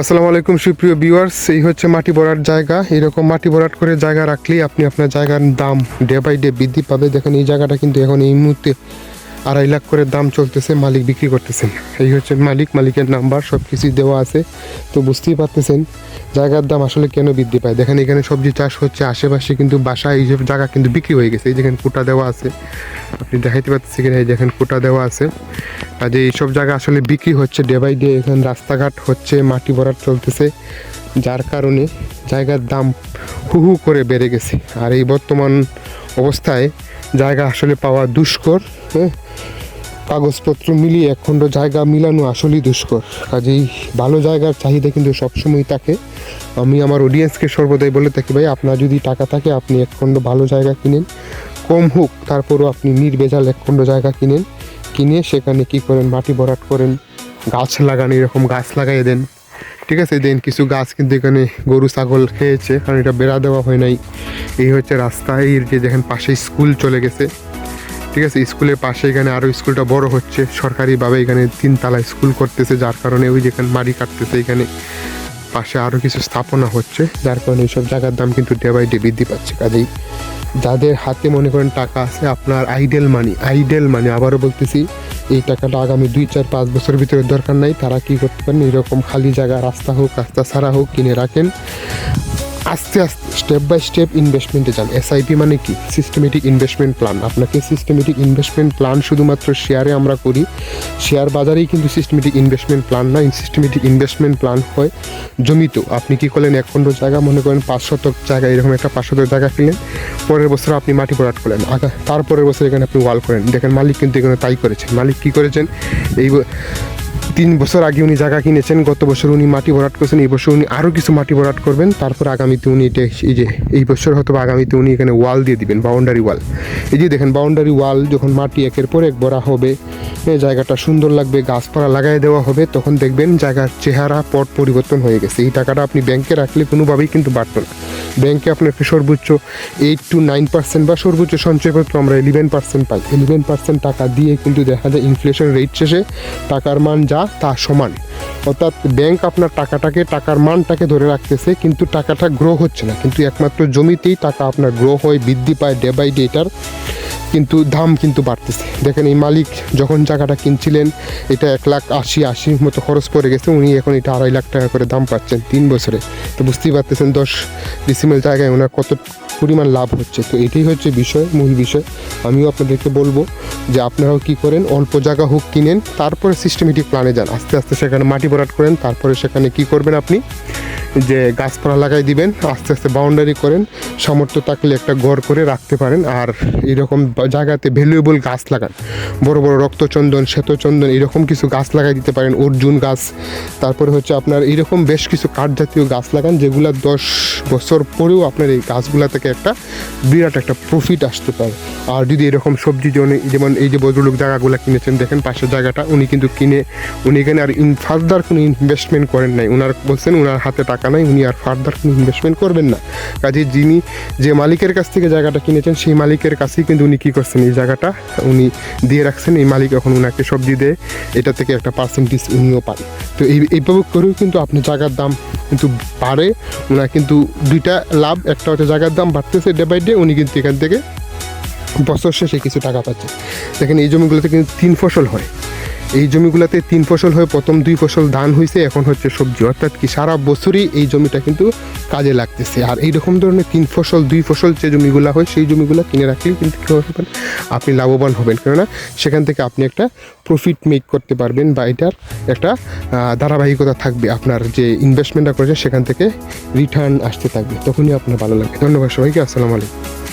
আসসালামু আলাইকুম, সুপ্রিয় ভিউয়ার্স এই হচ্ছে মাটি ভরাট জায়গা। এরকম মাটি ভরাট করে জায়গা রাখলেই আপনি আপনার জায়গার দাম ডে বাই ডে বৃদ্ধি পাবে। দেখেন, এই জায়গাটা কিন্তু এখন এই মুহূর্তে আড়াই লাখ করে দাম চলতেছে, মালিক বিক্রি করতেছেন এই হচ্ছে মালিক, মালিকের নাম্বার সব কিছুই দেওয়া আছে। তো বুঝতেই পারতেছেন জায়গার দাম আসলে কেন বৃদ্ধি পায়। দেখেন, এখানে সবজি চাষ হচ্ছে, আশেপাশে কিন্তু বাসা এই যে জায়গা কিন্তু বিক্রি হয়ে গেছে। এই যেখানে কোটা দেওয়া আছে, আপনি দেখাইতে পারতেছি কিনা? এই যেখানে কোটা দেওয়া আছে। কাজে এইসব জায়গা আসলে বিক্রি হচ্ছে ডে বাই ডে এখানে রাস্তাঘাট হচ্ছে, মাটি ভরাট চলতেছে। যার কারণে জায়গার দাম হু হু করে বেড়ে গেছে। আর এই বর্তমান অবস্থায় জায়গা আসলে পাওয়া দুষ্কর হ্যাঁ? কাগজপত্র মিলিয়ে এক খণ্ড জায়গা মিলানো আসলেই দুষ্কর। কাজেই ভালো জায়গার চাহিদা কিন্তু সবসময় থাকে। আমি আমার অডিয়েন্সকে সর্বদাই বলে থাকি, ভাই, আপনার যদি টাকা থাকে, আপনি এক খণ্ড ভালো জায়গা কিনেন। কম হোক, তারপরও আপনি নির্বেজাল এক খণ্ড জায়গা কিনেন। কিনে সেখানে কি করেন? মাটি ভরাট করেন, গাছ লাগান, এরকম গাছ লাগাই দেন। ঠিক আছে? দেন কিছু গাছ কিন্তু এখানে গরু, ছাগল খেয়েছে, কারণ এটা বেড়া দেওয়া হয় নাই। এই হচ্ছে রাস্তা, এই যে দেখেন পাশে স্কুল চলে গেছে। ঠিক আছে? স্কুলের পাশে এখানে আরও স্কুলটা বড় হচ্ছে। সরকারিভাবে এখানে তিনতলা স্কুল করতেছে, যার কারণে ওই যেখানে মাটি কাটতেছে এখানে। পাশে আরও কিছু স্থাপনা হচ্ছে, যার কারণে এইসব জায়গার দাম কিন্তু ডে বাই ডে বৃদ্ধি পাচ্ছে। কাজেই যাদের হাতে মনে করেন টাকা আছে, আপনার আইডেল মানি আইডেল মানি আবারও বলতেছি, এই টাকাটা আগামী দুই, চার, পাঁচ বছরের ভিতরে দরকার নাই। তারা কি করতে পারেন? এরকম খালি জায়গা, রাস্তা হোক, রাস্তা ছাড়া হোক কিনে রাখেন। আস্তে আস্তে স্টেপ বাই স্টেপ ইনভেস্টমেন্টে যান। এসআইপি মানে কি? সিস্টেমেটিক ইনভেস্টমেন্ট প্ল্যান আপনাকে সিস্টেমেটিক ইনভেস্টমেন্ট প্ল্যান শুধুমাত্র শেয়ারে আমরা করি। শেয়ার বাজারেই কিন্তু সিস্টেমেটিক ইনভেস্টমেন্ট প্ল্যান না সিস্টেমেটিক ইনভেস্টমেন্ট প্ল্যান হয় জমিত। আপনি কি করলেন? এক খণ্ড জায়গা, মনে করেন পাঁচ শতক জায়গা, এরকম একটা পাঁচ শতক জায়গা কিনলেন। পরের বছর আপনি মাটি ভরাট করলেন। তারপরের বছর এখানে আপনি ওয়াল করেন। দেখেন মালিক কিন্তু এখানে তাই করেছেন। মালিক কি করেছেন? এই তিন বছর আগে উনি জায়গা কিনেছেন, গত বছর উনি মাটি ভরাট করেছেন, এই বছর উনি আরও কিছু মাটি ভরাট করবেন। তারপর আগামীতে উনি এটা এই যে, এই বছর হয়তো আগামীতে উনি এখানে ওয়াল দিয়ে দিবেন, বাউন্ডারি ওয়াল। এই যে দেখেন, বাউন্ডারি ওয়াল যখন মাটি একের পর এক ভরা হবে জায়গাটা সুন্দর লাগবে, গাছপালা লাগাই দেওয়া হবে, তখন দেখবেন জায়গার চেহারা, পট পরিবর্তন হয়ে গেছে। এই টাকাটা আপনি ব্যাংকে রাখলে কোনোভাবেই কিন্তু বাড়তো না। ব্যাংকে আপনাকে সর্বোচ্চ এইট টু নাইন পার্সেন্ট বা সর্বোচ্চ সঞ্চয়পত্র আমরা ইলেভেন পার্সেন্ট পাই। ইলেভেন পার্সেন্ট টাকা দিয়ে কিন্তু দেখা যায় ইনফ্লেশন রেট শেষে টাকার মান যা, তা সমান। অর্থাৎ ব্যাংক আপনার টাকাটাকে, টাকার মানটাকে ধরে রাখতেছে, কিন্তু টাকাটা গ্রো হচ্ছে না। কিন্তু একমাত্র জমিতেই টাকা আপনার গ্রো হয়, বৃদ্ধি পায় ডে বাই ডে এটার। কিন্তু দাম কিন্তু বাড়তেছে। দেখেন এই মালিক যখন জায়গাটা কিনছিলেন, এটা এক লাখ আশি আশির মতো খরচ পড়ে গেছে, উনি এখন এটা আড়াই লাখ টাকা করে দাম পাচ্ছেন তিন বছরে। তো বুঝতেই পারতেছেন দশ ডিসিমেল জায়গায় ওনার কত পরিমাণ লাভ হচ্ছে। তো এটাই হচ্ছে বিষয়, মূল বিষয়। আমিও আপনাদেরকে বলব যে আপনারাও কি করেন, অল্প জায়গা হোক কিনেন, তারপরে সিস্টেমেটিক প্ল্যানে যান। আস্তে আস্তে সেখানে মাটি ভরাট করেন, তারপরে সেখানে কি করবেন আপনি? যে গাছপালা লাগাই দিবেন, আস্তে আস্তে বাউন্ডারি করেন, সামর্থ্য থাকলে একটা ঘর করে রাখতে পারেন, আর এরকম জায়গাতে ভ্যালুয়েবল গাছ লাগান। বড় বড় রক্তচন্দন, শ্বেতচন্দন, এরকম কিছু গাছ লাগাই দিতে পারেন, অর্জুন গাছ। তারপরে হচ্ছে আপনার এরকম বেশ কিছু কাঠ জাতীয় গাছ লাগান, যেগুলো দশ বছর পরেও আপনার এই গাছগুলা থেকে একটা বিরাট একটা প্রফিট আসতে পারে। আর যদি এরকম সবজি যেমন- এই যে ভদ্রলোক জায়গাগুলো কিনেছেন, দেখেন পাশের জায়গাটা, উনি কিন্তু কিনে, উনি এখানে আর ফার্দার কোনো ইনভেস্টমেন্ট করেন নাই। ওনার বলছেন ওনার হাতে টাকা নাই উনি আর ফার্দার কোনো ইনভেস্টমেন্ট করবেন না। কাজে যিনি যে মালিকের কাছ থেকে জায়গাটা কিনেছেন, সেই মালিকের কাছেই কিন্তু উনি কী করছেন, এই জায়গাটা উনি দিয়ে রাখছেন। এই মালিক এখন ওনাকে সবজি দেয়, এটা থেকে একটা পার্সেন্টেজ উনিও পান। তো এই, এইভাবে করেও কিন্তু আপনি জায়গার দাম কিন্তু বাড়ে। ওনার কিন্তু দুইটা লাভ, একটা হচ্ছে জায়গার দাম বাড়তেছে ডে বাই ডে উনি কিন্তু এখান থেকে বছর শেষে কিছু টাকা পাচ্ছে। দেখেন এই জমিগুলোতে কিন্তু তিন ফসল হয়। এই জমিগুলোতে তিন ফসল হয়ে প্রথম দুই ফসল ধান হয়েছে এখন হচ্ছে সবজি। অর্থাৎ কি সারা বছরই এই জমিটা কিন্তু কাজে লাগতেছে। আর এইরকম ধরনের তিন ফসল, দুই ফসল যে জমিগুলো হয়, সেই জমিগুলো কিনে রাখলেই কিন্তু কী হবেন আপনি লাভবান হবেন। কেননা সেখান থেকে আপনি একটা প্রফিট মেক করতে পারবেন বা এটার একটা ধারাবাহিকতা থাকবে। আপনার যে ইনভেস্টমেন্টটা করেছে সেখান থেকে রিটার্ন আসতে থাকবে। তখনই আপনার ভালো লাগবে। ধন্যবাদ সবাইকে। আসসালামু আলাইকুম।